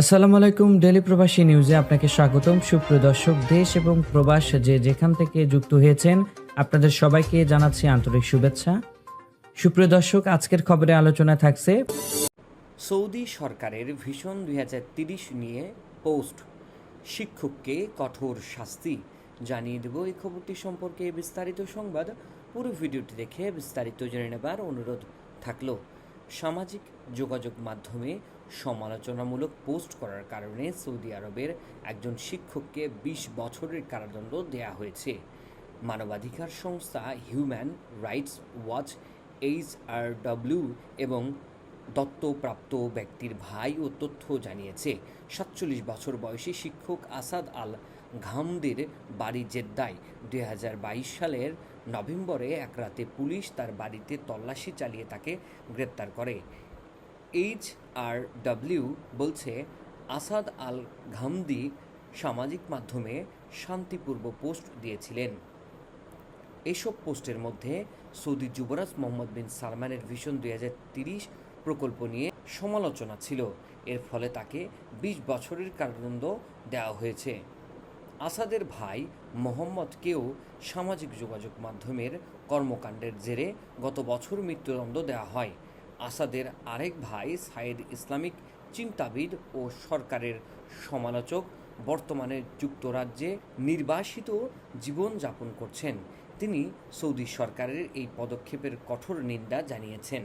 আসসালামু আলাইকুম ডেলি প্রবাসী নিউজে আপনাকে স্বাগতম। সুপ্রিয় দর্শক, দেশ এবং প্রবাস যে যেখান থেকে যুক্ত হয়েছেন, আপনাদের সবাইকে জানাচ্ছি আন্তরিক শুভেচ্ছা। সুপ্রিয় দর্শক, আজকের খবরে আলোচনা থাকছে, সৌদি সরকারের ভিশন দুই নিয়ে পোস্ট। শিক্ষককে কঠোর শাস্তি। জানিয়ে দেব এই খবরটি সম্পর্কে বিস্তারিত সংবাদ। পুরো ভিডিওটি দেখে বিস্তারিত জেনে নেবার অনুরোধ থাকল। সামাজিক যোগাযোগ মাধ্যমে সমালোচনামূলক পোস্ট করার কারণে সৌদি আরবের একজন শিক্ষককে ২০ বছরের কারাদণ্ড দেয়া হয়েছে। মানবাধিকার সংস্থা human rights watch, H R W এবং দত্তপ্রাপ্ত ব্যক্তির ভাই ও তথ্য জানিয়েছে, সাতচল্লিশ বছর বয়সী শিক্ষক আসাদ আল ঘামদের বাড়ি জেদ্দায়। দুই হাজার বাইশ সালের নভেম্বরে এক রাতে পুলিশ তার বাড়িতে তল্লাশি চালিয়ে তাকে গ্রেপ্তার করে। এইচ আর ডব্লিউ বলছে, আসাদ আল ঘামদি সামাজিক মাধ্যমে শান্তিপূর্ব পোস্ট দিয়েছিলেন। এসব পোস্টের মধ্যে সৌদি যুবরাজ মোহাম্মদ বিন সালমানের ভিশন দুই প্রকল্প নিয়ে সমালোচনা ছিল। এর ফলে তাকে ২০ বছরের কারাদণ্ড দেওয়া হয়েছে। আসাদের ভাই মোহাম্মদকেও সামাজিক যোগাযোগ মাধ্যমের কর্মকাণ্ডের জেরে গত বছর মৃত্যুদণ্ড দেওয়া হয়। আসাদের আরেক ভাই সাইদ ইসলামিক চিন্তাবিদ ও সরকারের সমালোচক, বর্তমানে যুক্তরাজ্যে নির্বাসিত জীবনযাপন করছেন। তিনি সৌদি সরকারের এই পদক্ষেপের কঠোর নিন্দা জানিয়েছেন।